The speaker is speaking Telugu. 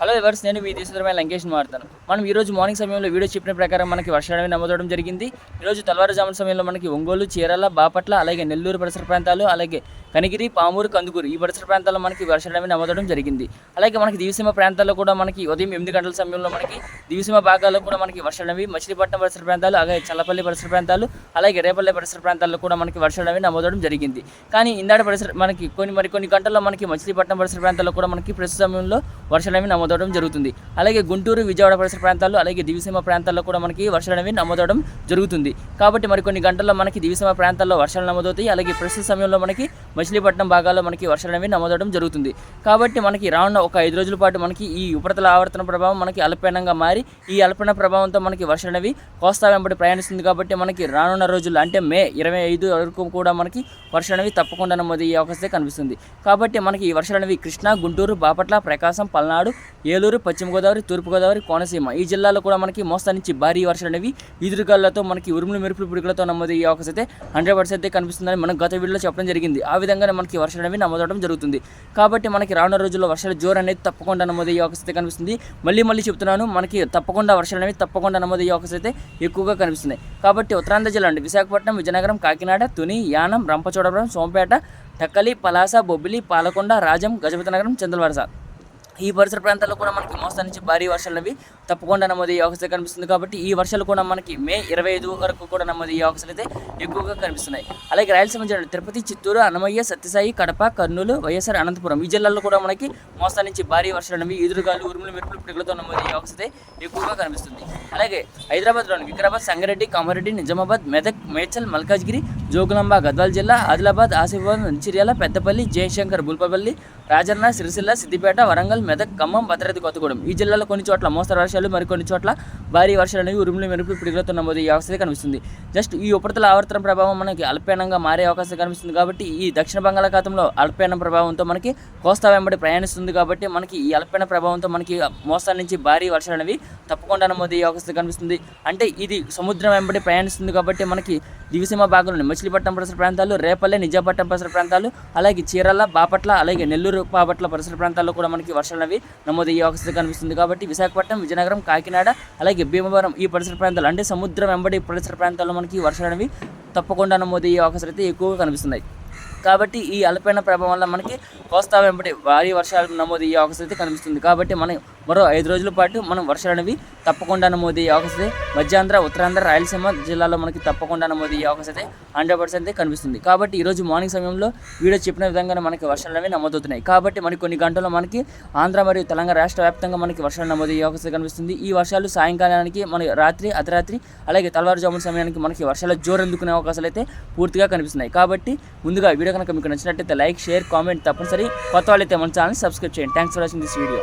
హలో ఎవర్స్ నేను మీ దేశమైన లంకేష్ మారుతాను. మనం ఈ రోజు మార్నింగ్ సమయంలో వీడియో చెప్పిన ప్రకారం మనకి వర్షాలు నమోదవడం జరిగింది. ఈరోజు తెల్లవారుజామున సమయంలో మనకి ఒంగోలు చీరాల బాపట్ల అలాగే నెల్లూరు పరిసర ప్రాంతాలు అలాగే కనిగిరి పామూరు కందుకూరు ఈ పరిసర ప్రాంతాల్లో మనకి వర్షాలు నమోదవడం జరిగింది. అలాగే మనకి దివిసీమ ప్రాంతాల్లో కూడా మనకి ఉదయం ఎనిమిది గంటల సమయంలో మనకి దివిసీమ భాగాల్లో కూడా మనకి వర్షాలు మచిలీపట్నం పరిసర ప్రాంతాలు అలాగే చల్లపల్లి పరిసర ప్రాంతాలు అలాగే రేపల్లె పరిసర ప్రాంతాల్లో కూడా మనకి వర్షాలు నమోదవడం జరిగింది. కానీ ఇందాడ పరిసర మనకి కొన్ని మరి కొన్ని గంటల్లో మనకి మచిలీపట్నం పరిసర ప్రాంతాల్లో కూడా మనకి ప్రస్తుత సమయంలో వర్షాలు నమోదు నమోదవడం జరుగుతుంది. అలాగే గుంటూరు విజయవాడ పరిసర ప్రాంతాల్లో అలాగే దివిసీమ ప్రాంతాల్లో కూడా మనకి వర్షాలు అనేవి నమోదవడం జరుగుతుంది. కాబట్టి మరి కొన్ని గంటల్లో మనకి దివిసీమ ప్రాంతాల్లో వర్షాలు నమోదవుతాయి. అలాగే ప్రస్తుత సమయంలో మనకి మచిలీపట్నం భాగాల్లో మనకి వర్షాలు అనేవి నమోదవడం జరుగుతుంది. కాబట్టి మనకి రానున్న ఒక ఐదు రోజుల పాటు మనకి ఈ ఉపరితల ఆవర్తన ప్రభావం మనకి అల్పీనంగా మారి ఈ అల్పీన ప్రభావంతో మనకి వర్షాలు అనేవి కోస్తా వెంబడి ప్రయాణిస్తుంది కాబట్టి మనకి రానున్న రోజుల్లో అంటే మే ఇరవై ఐదు వరకు కూడా మనకి వర్షాలు అనేవి తప్పకుండా నమోదయ్యే అవకాశం కనిపిస్తుంది. కాబట్టి మనకి ఈ వర్షాలు అనేవి కృష్ణా గుంటూరు బాపట్ల ప్రకాశం పల్నాడు ఏలూరు పశ్చిమ గోదావరి తూర్పుగోదావరి కోనసీమ ఈ జిల్లాలో కూడా మనకి మోస్తా నుంచి భారీ వర్షాలు అనేవి ఈదురుగాలతో మనకి ఉరుములు మెరుపులు పిడుగులతో నమోదయ్యే అవకాశం అయితే హండ్రెడ్ పర్సెంట్ అయితే కనిపిస్తుందని మనం గత వీడియోలో చెప్పడం జరిగింది. ఆ విధంగానే మనకి వర్షాలు అనేవి నమోదవడం జరుగుతుంది. కాబట్టి మనకి రానున్న రోజుల్లో వర్షాలు జోరు అనేది తప్పకుండా నమోదయ్యే అవకాశం అయితే కనిపిస్తుంది. మళ్ళీ మళ్ళీ చెప్తున్నాను మనకి తప్పకుండా వర్షాలు అనేవి తప్పకుండా నమోదయ్యే అవకాశం అయితే ఎక్కువగా కనిపిస్తున్నాయి కాబట్టి ఉత్తరాంధ్ర జిల్లా అండి విశాఖపట్నం విజయనగరం కాకినాడ తుని యానం రంపచోడవరం సోంపేట టక్కలి పలాస బొబ్బిలి పాలకొండ రాజం గజపతి నగరం చంద్రవరస. ఈ పరిసర ప్రాంతాల్లో కూడా మనకి మోస్తా నుంచి భారీ వర్షాలు అవి తప్పకుండా నమోదయ్యే అవకాశం కనిపిస్తుంది కాబట్టి ఈ వర్షాలు కూడా మనకి మే ఇరవై ఐదు వరకు కూడా నమోదయ్యే అవకాశాలు అయితే ఎక్కువగా కనిపిస్తున్నాయి. అలాగే రాయలసీమ జిల్లా తిరుపతి చిత్తూరు అన్నమయ్య సత్యసాయి కడప కర్నూలు వైఎస్ఆర్ అనంతపురం ఈ జిల్లాల్లో కూడా మనకి మోస్తా నుంచి భారీ వర్షాలు అనేవి ఎదురుగాలు ఉరుములు మెరుపులు పిడుగులతో నమోదయ్యే అవకాశం అయితే ఎక్కువగా కనిపిస్తుంది. అలాగే హైదరాబాద్లోని వికారాబాద్ సంగారెడ్డి కామారెడ్డి నిజామాబాద్ మెదక్ మేడ్చల్ మల్కాజ్గిరి జోగులాంబ గద్వాల జిల్లా ఆదిలాబాద్ ఆసిఫాబాద్ మంచిర్యాల పెద్దపల్లి జయశంకర్ బుల్పపల్లి రాజన్న సిరిసిల్ల సిద్దిపేట వరంగల్ మెదక్ ఖమ్మం భద్రాద్రి కొత్తగూడెం. ఈ జిల్లాలో కొన్ని చోట్ల మోస్తరు వర్షాలు మరికొన్ని చోట్ల భారీ వర్షాలు అనేవి ఉరుములు మెరుపు పిడుగులతో ఈ అవస్థ కనిపిస్తుంది. జస్ట్ ఈ ఉపరితల ఆవర్తన ప్రభావం మనకి అల్పీనంగా మారే అవకాశం కనిపిస్తుంది కాబట్టి ఈ దక్షిణ బంగాళాఖాతంలో అల్పీన ప్రభావంతో మనకి కోస్తా వెంబడి ప్రయాణిస్తుంది కాబట్టి మనకి ఈ అల్పీన ప్రభావంతో మనకి మోస్తాల నుంచి భారీ వర్షాలు అనేవి తప్పకుండా నమోదయ్యే అవకాశం కనిపిస్తుంది. అంటే ఇది సముద్రం వెంబడి ప్రయాణిస్తుంది కాబట్టి మనకి దివిసీమ భాగంలోని మచిలీపట్నం పరిసర ప్రాంతాలు రేపల్లె నిజాపట్నం పరిసర ప్రాంతాలు అలాగే చీరాల బాపట్ల అలాగే నెల్లూరు బాపట్ల పరిసర ప్రాంతాల్లో కూడా మనకి వర్షాలు అనేవి నమోదయ్యే అవకాశం కనిపిస్తుంది కాబట్టి విశాఖపట్నం విజయనగరం కాకినాడ అలాగే భీమవరం ఈ పరిసర ప్రాంతాలు అంటే సముద్రం వెంబడి పరిసర ప్రాంతాల్లో మనకి వర్షాలు అనేవి తప్పకుండా నమోదయ్యే అవకాశాలు అయితే ఎక్కువగా కనిపిస్తున్నాయి. కాబట్టి ఈ అల్పీన ప్రభావం వల్ల మనకి కోస్తా వెంబడి భారీ వర్షాలు నమోదయ్యే అవకాశం అయితే కనిపిస్తుంది. కాబట్టి మనం మరో ఐదు రోజుల పాటు మనం వర్షాలు అనేవి తప్పకుండా నమోదయ్యే అవకాశం అయితే మధ్యాంధ్ర ఉత్తరాంధ్ర రాయలసీమ జిల్లాలో మనకి తప్పకుండా నమోదయ్యే అవకాశం అయితే హండ్రెడ్ పర్సెంట్ అయితే కనిపిస్తుంది. కాబట్టి ఈరోజు మార్నింగ్ సమయంలో వీడియో చెప్పిన విధంగానే మనకి వర్షాలు అనేవి నమోదవుతున్నాయి. కాబట్టి మనకి కొన్ని గంటల్లో మనకి ఆంధ్ర మరియు తెలంగాణ రాష్ట్ర వ్యాప్తంగా మనకి వర్షాలు నమోదయ్యే అవకాశం కనిపిస్తుంది. ఈ వర్షాలు సాయంకాలానికి మన రాత్రి అర్ధరాత్రి అలాగే తెల్లవారుజామున సమయానికి మనకి వర్షాలు జోరందుకునే అవకాశాలు అయితే పూర్తిగా కనిపిస్తున్నాయి. కాబట్టి ముందుగా వీడియో కనుక మీకు నచ్చినట్లయితే లైక్ షేర్ కామెంట్ తప్పనిసరి. కొత్త వాళ్ళైతే మన ఛానల్ సబ్స్క్రైబ్ చేయండి. Thanks for watching this video